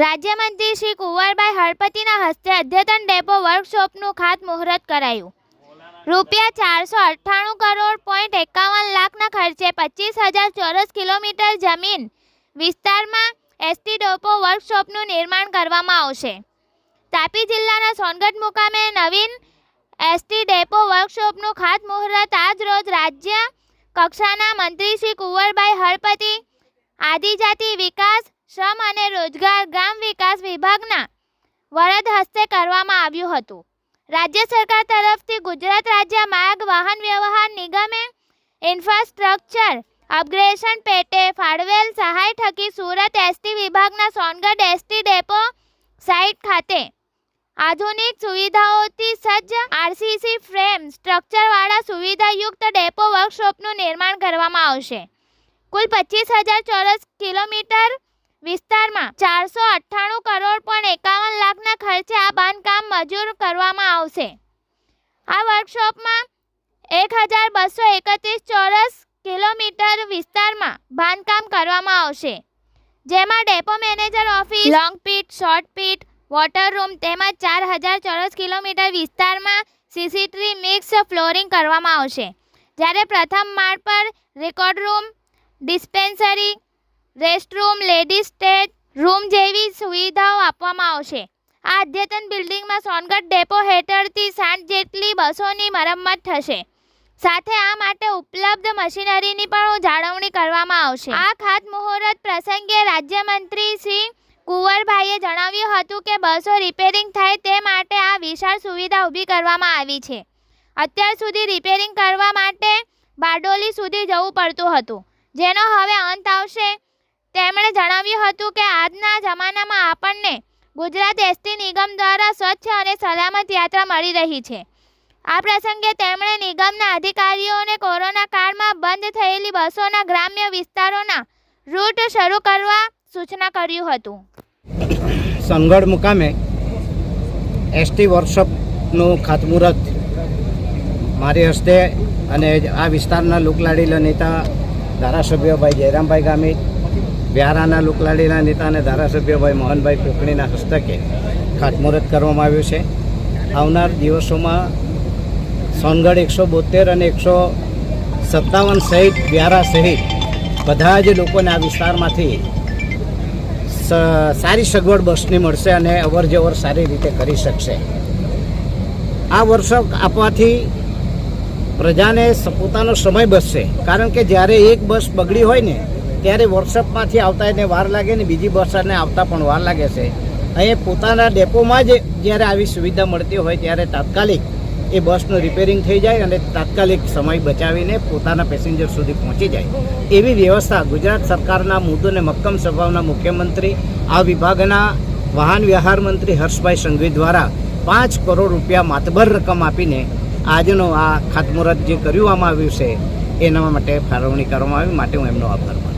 રાજ્યમંત્રી શ્રી કુંવરભાઈ હળપતિના હસ્તે અદ્યતન ડેપો વર્કશોપનું ખાતમુહૂર્ત કરાયું. રૂપિયા ચારસો અઠ્ઠાણું કરોડ પોઈન્ટ એકાવન લાખના ખર્ચે પચીસ હજાર ચોરસ કિલોમીટર જમીન વિસ્તારમાં એસટી ડેપો વર્કશોપનું નિર્માણ કરવામાં આવશે. તાપી જિલ્લાના સોનગઢ મુકામે નવીન એસટી ડેપો વર્કશોપનું ખાતમુહૂર્ત આજ રોજ રાજ્ય કક્ષાના મંત્રી શ્રી કુંવરભાઈ હળપતિ આદિજાતિ વિકાસ શ્રમ અને રોજગાર ગ્રામ વિકાસ વિભાગના વરદ હસ્તે કરવામાં આવ્યું હતું. રાજ્ય સરકાર તરફથી ગુજરાત રાજ્ય માર્ગ વાહન વ્યવહાર નિગમે ઇન્ફ્રાસ્ટ્રક્ચર અપગ્રેશન પેટે ફાળવેલ સહાય થકી સુરત એસટી વિભાગના સોનગઢ એસટી ડેપો સાઇટ ખાતે આધુનિક સુવિધાઓથી સજ્જ આરસીસી ફ્રેમ સ્ટ્રક્ચરવાળા સુવિધાયુક્ત ડેપો વર્કશોપનું નિર્માણ કરવામાં આવશે. કુલ પચીસ હજાર ચોરસ કિલોમીટર વિસ્તારમાં ચારસો અઠ્ઠાણું કરોડ પણ એકાવન લાખના ખર્ચે આ બાંધકામ મજૂર કરવામાં આવશે. આ વર્કશોપમાં એક હજાર બસો એકત્રીસ ચોરસ કિલોમીટર વિસ્તારમાં બાંધકામ કરવામાં આવશે. જેમાં depot manager office, long pit, short pit, water room તેમજ ચાર હજાર ચોરસ કિલોમીટર વિસ્તારમાં સીસીટીવી મિક્સ ફ્લોરિંગ કરવામાં આવશે. જ્યારે પ્રથમ માળ પર record room, dispensary restroom, ladies stage, room જેવી સુવિધાઓ આપવામાં આવશે. આ અદ્યતન બિલ્ડિંગમાં સોનગઢ ડેપો હેઠળથી સાઠ જેટલી બસોની મરમ્મત થશે. સાથે આ માટે ઉપલબ્ધ મશીનરીની પણ જાળવણી કરવામાં આવશે. આ ખાતમુહૂર્ત પ્રસંગે રાજ્યમંત્રી શ્રી કુંવરભાઈએ જણાવ્યું હતું કે બસો રિપેરિંગ થાય તે માટે આ વિશાળ સુવિધા ઊભી કરવામાં આવી છે. અત્યાર સુધી રિપેરિંગ કરવા માટે બારડોલી સુધી જવું પડતું હતું. જેનો હવે અંત આવશે તેમણે જણાવ્યું હતું કે આજના જમાનામાં આપણને ગુજરાત એસટી નિગમ દ્વારા સ્વચ્છ અને સલામત યાત્રા મળી રહી છે. આ પ્રસંગે તેમણે નિગમના અધિકારીઓને કોરોના કાળમાં બંધ થયેલી બસોના ગ્રામ્ય વિસ્તારોના રૂટ શરૂ કરવા સૂચના કર્યું હતું. સંગઢ મુકામે એસટી વર્કશોપનું ખાતમુહૂર્ત મારી હસ્તે અને આ વિસ્તારના લોકલાડીલા નેતા ધારાસભ્ય ભાઈ જયરામભાઈ ગામિત વ્યારાના લુકલાડીના નેતા અને ધારાસભ્યભાઈ મોહનભાઈ કોકણીના હસ્તકે ખાતમુહૂર્ત કરવામાં આવ્યું છે. આવનાર દિવસોમાં સોનગઢ એકસો બોતેર અને એકસો સત્તાવન સહિત વ્યારા સહિત બધા જ લોકોને આ વિસ્તારમાંથી સારી સગવડ બસની મળશે અને અવર જવર સારી રીતે કરી શકશે. આ વર્ષો આપવાથી પ્રજાને પોતાનો સમય બચશે. કારણ કે જ્યારે એક બસ બગડી હોય ને ત્યારે વર્કશોપમાંથી આવતા એને વાર લાગે ને બીજી બસને આવતા પણ વાર લાગે છે. અહીં પોતાના ડેપોમાં જ જ્યારે આવી સુવિધા મળતી હોય ત્યારે તાત્કાલિક એ બસનું રિપેરિંગ થઈ જાય અને તાત્કાલિક સમય બચાવીને પોતાના પેસેન્જર સુધી પહોંચી જાય. એવી વ્યવસ્થા ગુજરાત સરકારના મુદ્દોને મક્કમ સ્વભાવના મુખ્યમંત્રી, આ વિભાગના વાહન વ્યવહાર મંત્રી હર્ષભાઈ સંઘવી દ્વારા પાંચ કરોડ રૂપિયા માતબર રકમ આપીને આજનો આ ખાતમુહૂર્ત જે કરવામાં આવ્યું છે, એના માટે ફાળવણી કરવામાં આવી, માટે હું એમનો આભાર માનું